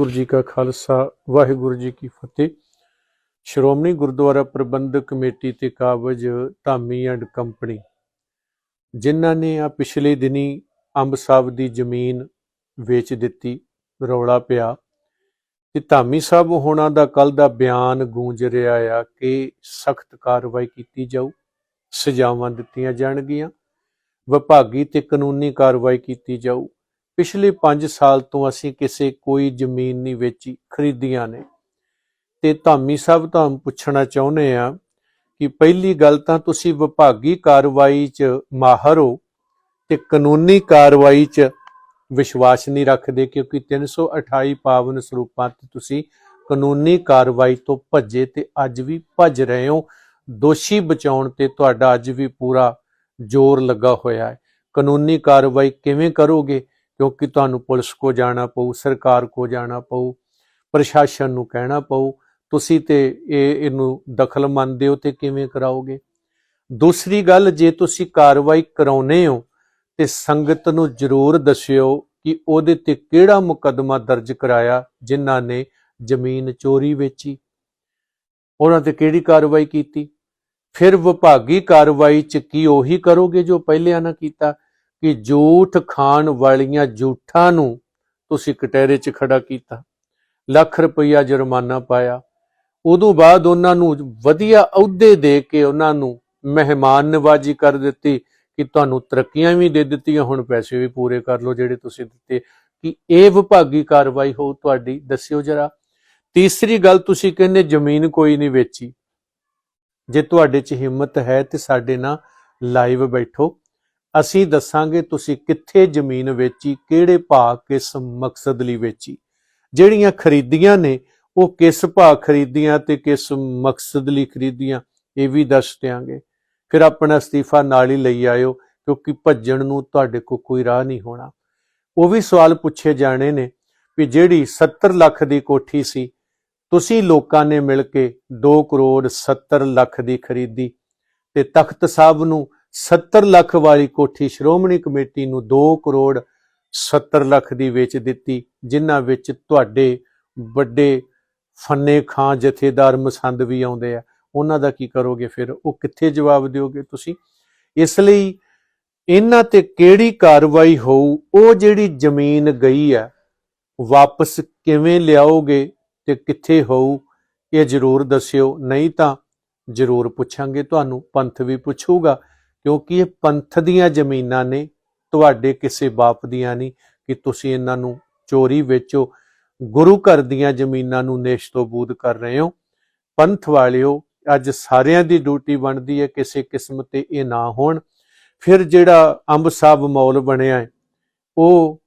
ਗੁਰੂ ਜੀ ਕਾ ਖਾਲਸਾ, ਵਾਹਿਗੁਰੂ ਜੀ ਕੀ ਫਤਿਹ। ਸ਼੍ਰੋਮਣੀ ਗੁਰਦੁਆਰਾ ਪ੍ਰਬੰਧਕ ਕਮੇਟੀ ਤੇ ਕਾਬਜ Dhami and company. ਜਿਨ੍ਹਾਂ ਨੇ ਆ ਪਿਛਲੇ ਦਿਨੀ ਅੰਬ ਸਾਹਿਬ ਦੀ ਜ਼ਮੀਨ ਵੇਚ ਦਿੱਤੀ, ਰੌਲਾ ਪਿਆ ਤੇ ਧਾਮੀ ਸਾਹਿਬ ਹੋਣਾ ਦਾ ਕੱਲ ਦਾ ਬਿਆਨ ਗੂੰਜ ਰਿਹਾ ਆ ਕਿ ਸਖਤ ਕਾਰਵਾਈ ਕੀਤੀ ਜਾਊ, ਸਜ਼ਾਵਾਂ ਦਿੱਤੀਆਂ ਜਾਣਗੀਆਂ, ਵਿਭਾਗੀ ਤੇ ਕਾਨੂੰਨੀ ਕਾਰਵਾਈ ਕੀਤੀ ਜਾਊ। ਪਿਛਲੇ 5 ਸਾਲ ਤੋਂ ਅਸੀਂ ਕਿਸੇ ਕੋਈ ਜ਼ਮੀਨ ਨਹੀਂ ਵੇਚੀ, ਖਰੀਦੀਆਂ ਨੇ। ਤੇ ਧਾਮੀ ਸਾਹਿਬ ਤੋਂ ਪੁੱਛਣਾ ਚਾਹੁੰਦੇ ਆ ਕਿ ਪਹਿਲੀ ਗੱਲ ਤਾਂ ਤੁਸੀਂ ਵਿਭਾਗੀ ਕਾਰਵਾਈ 'ਚ ਮਾਹਰ ਹੋ ਤੇ ਕਾਨੂੰਨੀ ਕਾਰਵਾਈ 'ਚ ਵਿਸ਼ਵਾਸ ਨਹੀਂ ਰੱਖਦੇ, ਕਿਉਂਕਿ 328 ਪਾਵਨ ਸਰੂਪਾਂ ਤੇ ਤੁਸੀਂ ਕਾਨੂੰਨੀ ਕਾਰਵਾਈ ਤੋਂ ਭੱਜੇ ਤੇ ਅੱਜ ਵੀ ਭੱਜ ਰਹੇ ਹੋ। ਦੋਸ਼ੀ ਬਚਾਉਣ ਤੇ ਤੁਹਾਡਾ ਅੱਜ ਵੀ ਪੂਰਾ ਜ਼ੋਰ ਲੱਗਾ ਹੋਇਆ ਹੈ। ਕਾਨੂੰਨੀ ਕਾਰਵਾਈ ਕਿਵੇਂ ਕਰੋਗੇ? ਕਿਉਂਕਿ ਤੁਹਾਨੂੰ ਪੁਲਿਸ ਕੋ ਜਾਣਾ ਪਊ, ਸਰਕਾਰ ਕੋ ਜਾਣਾ ਪਊ, ਪ੍ਰਸ਼ਾਸਨ ਨੂੰ ਕਹਿਣਾ ਪਊ, ਤੁਸੀਂ ਤੇ ਇਹ ਇਹਨੂੰ ਦਖਲ ਮੰਨਦੇ ਹੋ ਤੇ ਕਿਵੇਂ ਕਰਾਓਗੇ? ਦੂਸਰੀ ਗੱਲ, ਜੇ ਤੁਸੀਂ ਕਾਰਵਾਈ ਕਰਾਉਨੇ ਹੋ ਤੇ ਸੰਗਤ ਨੂੰ ਜ਼ਰੂਰ ਦੱਸਿਓ ਕਿ ਉਹਦੇ ਤੇ ਕਿਹੜਾ ਮੁਕੱਦਮਾ ਦਰਜ ਕਰਾਇਆ ਜਿਨ੍ਹਾਂ ਨੇ ਜ਼ਮੀਨ ਚੋਰੀ ਵੇਚੀ। ਉਹਨਾਂ ਤੇ ਕਿਹੜੀ ਕਾਰਵਾਈ ਕੀਤੀ? ਫਿਰ ਵਿਭਾਗੀ ਕਾਰਵਾਈ ਚ ਕੀ ਉਹੀ ਕਰੋਗੇ ਜੋ ਪਹਿਲਿਆਂ ਨਾ ਕੀਤਾ? ਕਿ ਜੂਠ ਖਾਣ ਵਾਲੀਆਂ ਜੂਠਾਂ ਨੂੰ ਤੁਸੀਂ ਕਟਹਿਰੇ 'ਚ ਖੜਾ ਕੀਤਾ। ਲੱਖ ਰੁਪਈਆ ਜੁਰਮਾਨਾ ਪਾਇਆ। ਉਦੋਂ ਬਾਅਦ ਉਹਨਾਂ ਨੂੰ ਵਧੀਆ ਅਹੁਦੇ ਦੇ ਕੇ ਉਹਨਾਂ ਨੂੰ ਮਹਿਮਾਨ ਨਵਾਜੀ ਕਰ ਦਿੱਤੀ ਕਿ ਤੁਹਾਨੂੰ ਤਰੱਕੀਆਂ ਵੀ ਦੇ ਦਿੱਤੀਆਂ, ਹੁਣ ਪੈਸੇ ਵੀ ਪੂਰੇ ਕਰ ਲਓ ਜਿਹੜੇ ਤੁਸੀਂ ਦਿੱਤੇ। ਕਿ ਇਹ ਵਿਭਾਗੀ ਕਾਰਵਾਈ ਹੋ ਤੁਹਾਡੀ, ਦੱਸਿਓ ਜਰਾ। ਤੀਸਰੀ ਗੱਲ ਤੁਸੀਂ ਕਹਿੰਦੇ ਜ਼ਮੀਨ ਕੋਈ ਨਹੀਂ ਵੇਚੀ। ਜੇ ਤੁਹਾਡੇ 'ਚ ਹਿੰਮਤ ਹੈ ਤੇ ਸਾਡੇ ਨਾਲ ਲਾਈਵ ਬੈਠੋ। ਅਸੀਂ ਦੱਸਾਂਗੇ ਤੁਸੀਂ ਕਿੱਥੇ ਜ਼ਮੀਨ ਵੇਚੀ, ਕਿਹੜੇ ਭਾਅ ਕਿਸ ਮਕਸਦ ਲਈ ਵੇਚੀ। ਜਿਹੜੀਆਂ ਖਰੀਦੀਆਂ ਨੇ, ਉਹ ਕਿਸ ਭਾਅ ਖਰੀਦੀਆਂ ਤੇ ਕਿਸ ਮਕਸਦ ਲਈ ਖਰੀਦੀਆਂ, ਇਹ ਵੀ ਦੱਸ ਦਿਆਂਗੇ। ਫਿਰ ਆਪਣਾ ਅਸਤੀਫਾ ਨਾਲ ਹੀ ਲਈ ਆਇਓ, ਕਿਉਂਕਿ ਭੱਜਣ ਨੂੰ ਤੁਹਾਡੇ ਕੋਲ ਕੋਈ ਰਾਹ ਨਹੀਂ ਹੋਣਾ। ਉਹ ਵੀ ਸਵਾਲ ਪੁੱਛੇ ਜਾਣੇ ਨੇ ਵੀ ਜਿਹੜੀ 70 ਲੱਖ ਦੀ ਕੋਠੀ ਸੀ, ਤੁਸੀਂ ਲੋਕਾਂ ਨੇ ਮਿਲ ਕੇ 2 ਕਰੋੜ 70 ਲੱਖ ਦੀ ਖਰੀਦੀ ਤੇ ਤਖਤ ਸਾਹਿਬ ਨੂੰ 70 ਲੱਖ ਵਾਲੀ ਕੋਠੀ ਸ਼੍ਰੋਮਣੀ ਕਮੇਟੀ ਨੂੰ 2 ਕਰੋੜ 70 ਲੱਖ ਦੀ ਵੇਚ ਦਿੱਤੀ, ਜਿਨ੍ਹਾਂ ਵਿੱਚ ਤੁਹਾਡੇ ਵੱਡੇ ਫੰਨੇ ਖਾਂ ਜਥੇਦਾਰ ਮਸੰਦ ਵੀ ਆਉਂਦੇ ਆ। ਉਹਨਾਂ ਦਾ ਕੀ ਕਰੋਗੇ ਫਿਰ? ਉਹ ਕਿੱਥੇ ਜਵਾਬ ਦਿਓਗੇ ਤੁਸੀਂ? ਇਸ ਲਈ ਇਹਨਾਂ ਤੇ ਕਿਹੜੀ ਕਾਰਵਾਈ ਹੋਊ? ਉਹ ਜਿਹੜੀ ਜ਼ਮੀਨ ਗਈ ਹੈ ਵਾਪਸ ਕਿਵੇਂ ਲਿਆਓਗੇ ਤੇ ਕਿੱਥੇ ਹੋਊ? ਇਹ ਜ਼ਰੂਰ ਦੱਸਿਓ, ਨਹੀਂ ਤਾਂ ਜ਼ਰੂਰ ਪੁੱਛਾਂਗੇ ਤੁਹਾਨੂੰ, ਪੰਥ ਵੀ ਪੁੱਛੂਗਾ। ਕਿਉਂਕਿ ਇਹ ਪੰਥ ਦੀਆਂ ਜ਼ਮੀਨਾਂ ਨੇ, ਤੁਹਾਡੇ ਕਿਸੇ ਬਾਪ ਦੀਆਂ ਨਹੀਂ, ਕਿ ਤੁਸੀਂ ਇਹਨਾਂ ਨੂੰ ਚੋਰੀ ਵੇਚੋ, ਗੁਰੂ ਘਰ ਦੀਆਂ ਜ਼ਮੀਨਾਂ ਨੂੰ ਨੇਸ਼ਤੋਬੂਦ ਕਰ ਰਹੇ ਹੋ। ਪੰਥ ਵਾਲਿਓ, ਅੱਜ ਸਾਰਿਆਂ ਦੀ ਡਿਊਟੀ ਬਣਦੀ ਹੈ ਕਿਸੇ ਕਿਸਮ ਤੇ ਇਹ ਨਾ ਹੋਣ। ਫਿਰ ਜਿਹੜਾ ਅੰਬ ਸਾਹਿਬ ਮੌਲ ਬਣਿਆ ਹੈ, ਉਹ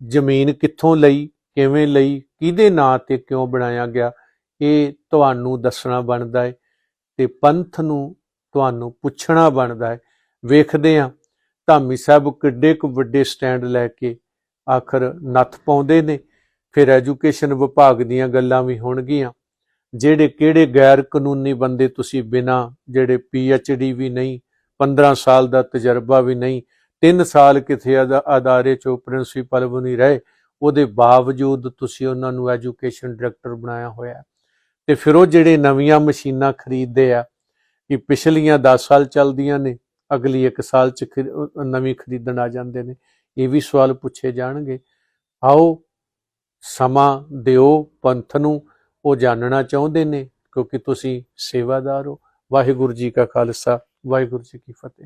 ਜ਼ਮੀਨ ਕਿੱਥੋਂ ਲਈ, ਕਿਵੇਂ ਲਈ, ਕਿਹਦੇ ਨਾਂ ਤੇ ਕਿਉਂ ਬਣਾਇਆ ਗਿਆ, ਇਹ ਤੁਹਾਨੂੰ ਦੱਸਣਾ ਬਣਦਾ ਹੈ ਤੇ ਪੰਥ ਨੂੰ ਤੁਹਾਨੂੰ ਪੁੱਛਣਾ ਬਣਦਾ ਹੈ। ਵੇਖਦੇ ਆ। ਧਾਮੀ ਸਾਹਿਬ ਕਿੱਡੇ ਕੁ ਵੱਡੇ ਸਟੈਂਡ ਲੈ ਕੇ ਆਖਰ ਨੱਥ ਪਾਉਂਦੇ ਨੇ। ਫਿਰ ਐਜੂਕੇਸ਼ਨ ਵਿਭਾਗ ਦੀਆਂ ਗੱਲਾਂ ਵੀ ਹੋਣਗੀਆਂ। ਜਿਹੜੇ ਕਿਹੜੇ ਗੈਰ ਕਾਨੂੰਨੀ ਬੰਦੇ ਤੁਸੀਂ ਬਿਨਾ ਜਿਹੜੇ ਪੀ ਐਚ ਡੀ ਵੀ ਨਹੀਂ 15 ਸਾਲ ਦਾ ਤਜਰਬਾ ਵੀ ਨਹੀਂ 3 ਸਾਲ ਕਿਥੇ ਅਦਾਰੇ ਚੋਂ ਪ੍ਰਿੰਸੀਪਲ ਵੀ ਨਹੀਂ ਰਹੇ, ਉਹਦੇ ਬਾਵਜੂਦ ਤੁਸੀਂ ਉਹਨਾਂ ਨੂੰ ਐਜੂਕੇਸ਼ਨ ਡਾਇਰੈਕਟਰ ਬਣਾਇਆ ਹੋਇਆ। ਤੇ ਫਿਰ ਉਹ ਜਿਹੜੇ ਨਵੀਆਂ ਮਸ਼ੀਨਾਂ ਖਰੀਦਦੇ ਆ ਕਿ ਪਿਛਲੀਆਂ 10 ਸਾਲ ਚੱਲਦੀਆਂ ਨੇ ਅਗਲੀ 1 ਸਾਲ ਚ ਨਵੀਂ ਖਰੀਦਣ ਆ ਜਾਂਦੇ ਨੇ। ਇਹ ਵੀ ਸਵਾਲ ਪੁੱਛੇ ਜਾਣਗੇ। ਆਓ ਸਮਾਂ ਦਿਓ, ਪੰਥ ਨੂੰ। ਉਹ ਜਾਣਨਾ ਚਾਹੁੰਦੇ ਨੇ, ਕਿਉਂਕਿ ਤੁਸੀਂ ਸੇਵਾਦਾਰ ਹੋ। ਵਾਹਿਗੁਰੂ ਜੀ ਕਾ ਖਾਲਸਾ, ਵਾਹਿਗੁਰੂ ਜੀ ਕੀ ਫਤਿਹ।